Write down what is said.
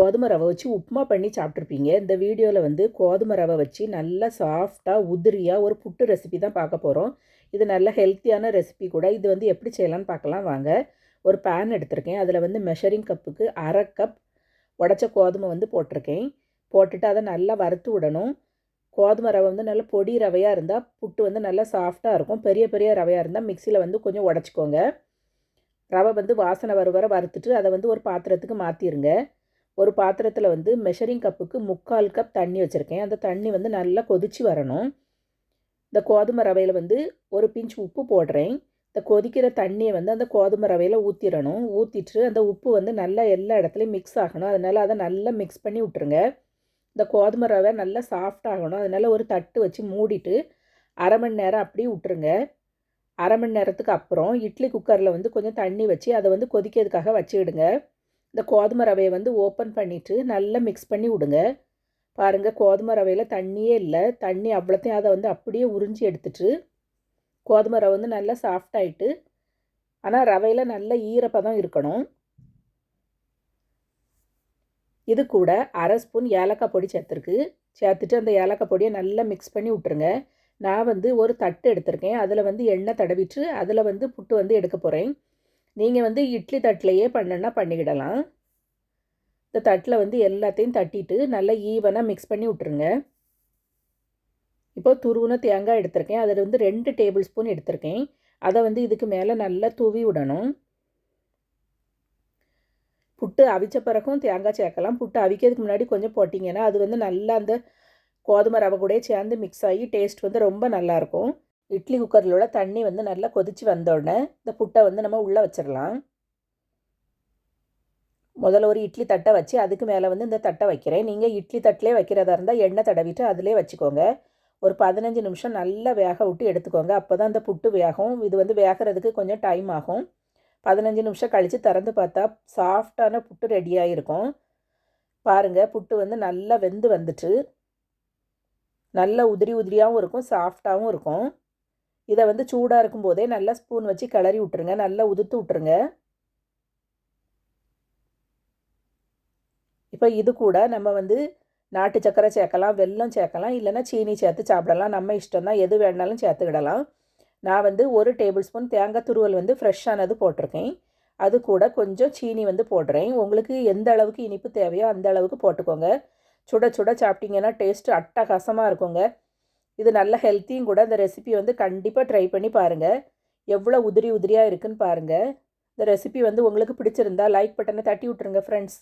கோதுமை ரவை வச்சு உப்புமா பண்ணி சாப்பிட்ருப்பீங்க இந்த வீடியோவில் வந்து கோதுமை ரவை வச்சு நல்லா சாஃப்டாக உதிரியாக ஒரு புட்டு ரெசிபி தான் பார்க்க போகிறோம் இது நல்ல ஹெல்த்தியான ரெசிபி கூட. இது வந்து எப்படி செய்யலாம்னு பார்க்கலாம் வாங்க. ஒரு பேன் எடுத்திருக்கேன். அதில் வந்து மெஷரிங் கப்புக்கு அரை கப் உடச்ச கோதுமை வந்து போட்டிருக்கேன். போட்டுட்டு அதை நல்லா வறுத்து விடணும். கோதுமை ரவை வந்து நல்ல பொடி ரவையாக இருந்தால் புட்டு வந்து நல்லா சாஃப்டாக இருக்கும். பெரிய பெரிய ரவையாக இருந்தால் மிக்சியில் வந்து கொஞ்சம் உடச்சிக்கோங்க. ரவை வந்து வாசனை வர வர வறுத்துட்டு அதை வந்து ஒரு பாத்திரத்துக்கு மாற்றிடுங்க ஒரு பாத்திரத்தில் வந்து மெஷரிங் கப்புக்கு முக்கால் கப் தண்ணி வச்சுருக்கேன். அந்த தண்ணி வந்து நல்லா கொதித்து வரணும். இந்த கோதுமை ரவையில் வந்து ஒரு பிஞ்ச் உப்பு போடுறேன். இந்த கொதிக்கிற தண்ணியை வந்து அந்த கோதுமை ரவையில் ஊற்றிடணும் ஊற்றிட்டு அந்த உப்பு வந்து நல்லா எல்லா இடத்துலையும் மிக்ஸ் ஆகணும். அதனால் அதை நல்லா மிக்ஸ் பண்ணி விட்ருங்க இந்த கோதுமை ரவை நல்லா சாஃப்டாகணும் அதனால் ஒரு தட்டு வச்சு மூடிட்டு அரை மணி நேரம் அப்படியே விட்ருங்க அரை மணி நேரத்துக்கு அப்புறம் இட்லி குக்கரில் வந்து கொஞ்சம் தண்ணி வச்சு அதை வந்து கொதிக்கிறதுக்காக வச்சுக்கிடுங்க இந்த கோதுமை ரவையை வந்து ஓப்பன் பண்ணிவிட்டு நல்லா மிக்ஸ் பண்ணி விடுங்க. பாருங்கள் கோதுமை ரவையில் தண்ணியே இல்லை. தண்ணி அவ்வளோத்தையும் அதை வந்து அப்படியே உறிஞ்சி எடுத்துட்டு கோதுமை ரவை வந்து நல்லா சாஃப்டாயிட்டு ஆனால் ரவையில் நல்ல ஈரப்பதம் இருக்கணும். இது கூட அரை ஸ்பூன் ஏலக்காய் பொடி சேர்த்துருக்கு. சேர்த்துட்டு அந்த ஏலக்காய் பொடியை நல்லா மிக்ஸ் பண்ணி விட்டுருங்க. நான் வந்து ஒரு தட்டு எடுத்திருக்கேன். அதில் வந்து எண்ணெய் தடவிட்டு அதில் வந்து புட்டு வந்து எடுக்க போகிறேன் நீங்கள் வந்து இட்லி தட்டிலையே பண்ணனா பண்ணிக்கிடலாம். இந்த தட்டில் வந்து எல்லாத்தையும் தட்டிட்டு நல்லா ஈவனாக மிக்ஸ் பண்ணி விட்ருங்க இப்போ துருவுன தேங்காய் எடுத்திருக்கேன். அதில் வந்து ரெண்டு டேபிள் ஸ்பூன் எடுத்திருக்கேன். அதை வந்து இதுக்கு மேலே நல்லா தூவி விடணும். புட்டு அவிச்ச பிறகும் தேங்காய் சேர்க்கலாம். புட்டு அவிக்கிறதுக்கு முன்னாடி கொஞ்சம் போட்டிங்கன்னா அது வந்து நல்லா அந்த கோதுமை ரவை கூட சேர்ந்து மிக்ஸ் ஆகி டேஸ்ட் வந்து ரொம்ப நல்லாயிருக்கும் இட்லி குக்கரில் உள்ள தண்ணி வந்து நல்லா கொதித்து வந்தோடனே இந்த புட்டை வந்து நம்ம உள்ளே வச்சிடலாம். முதல்ல ஒரு இட்லி தட்டை வச்சு அதுக்கு மேலே வந்து இந்த தட்டை வைக்கிறேன். நீங்கள் இட்லி தட்டிலே வைக்கிறதா இருந்தால் எண்ணெய் தடவிட்டு அதிலே வச்சுக்கோங்க. ஒரு பதினஞ்சு நிமிஷம் நல்லா வேக விட்டு எடுத்துக்கோங்க. அப்போ தான் இந்த புட்டு வேகும். இது வந்து வேகிறதுக்கு கொஞ்சம் டைம் ஆகும். பதினஞ்சு நிமிஷம் கழித்து திறந்து பார்த்தா சாஃப்டான புட்டு ரெடியாக இருக்கும் பாருங்கள் புட்டு வந்து நல்லா வெந்து வந்துட்டு நல்லா உதிரி உதிரியாகவும் இருக்கும் சாஃப்டாகவும் இருக்கும். இதை வந்து சூடாக இருக்கும்போதே நல்லா ஸ்பூன் வச்சு கிளறி விட்ருங்க நல்லா உதுத்து விட்ருங்க இப்போ இது கூட நம்ம வந்து நாட்டு சக்கரை சேர்க்கலாம் வெல்லம் சேர்க்கலாம் இல்லைன்னா சீனி சேர்த்து சாப்பிடலாம். நம்ம இஷ்டம் தான் எது வேணாலும் சேர்த்துக்கிடலாம். நான் வந்து ஒரு டேபிள் ஸ்பூன் தேங்காய் துருவல் வந்து ஃப்ரெஷ்ஷானது போட்டிருக்கேன். அது கூட கொஞ்சம் சீனி வந்து போடுறேன். உங்களுக்கு எந்த அளவுக்கு இனிப்பு தேவையோ அந்த அளவுக்கு போட்டுக்கோங்க. சுட சுட சாப்பிட்டிங்கன்னா டேஸ்ட்டு அட்டகாசமாக இருக்குங்க. இது நல்ல ஹெல்த்தியும் கூட இந்த ரெசிபி வந்து கண்டிப்பாக ட்ரை பண்ணி பாருங்கள் எவ்வளோ உதிரி உதிரியாக இருக்குன்னு பாருங்கள் இந்த ரெசிபி வந்து உங்களுக்கு பிடிச்சிருந்தா லைக் பட்டனை தட்டி விட்ருங்க ஃப்ரெண்ட்ஸ்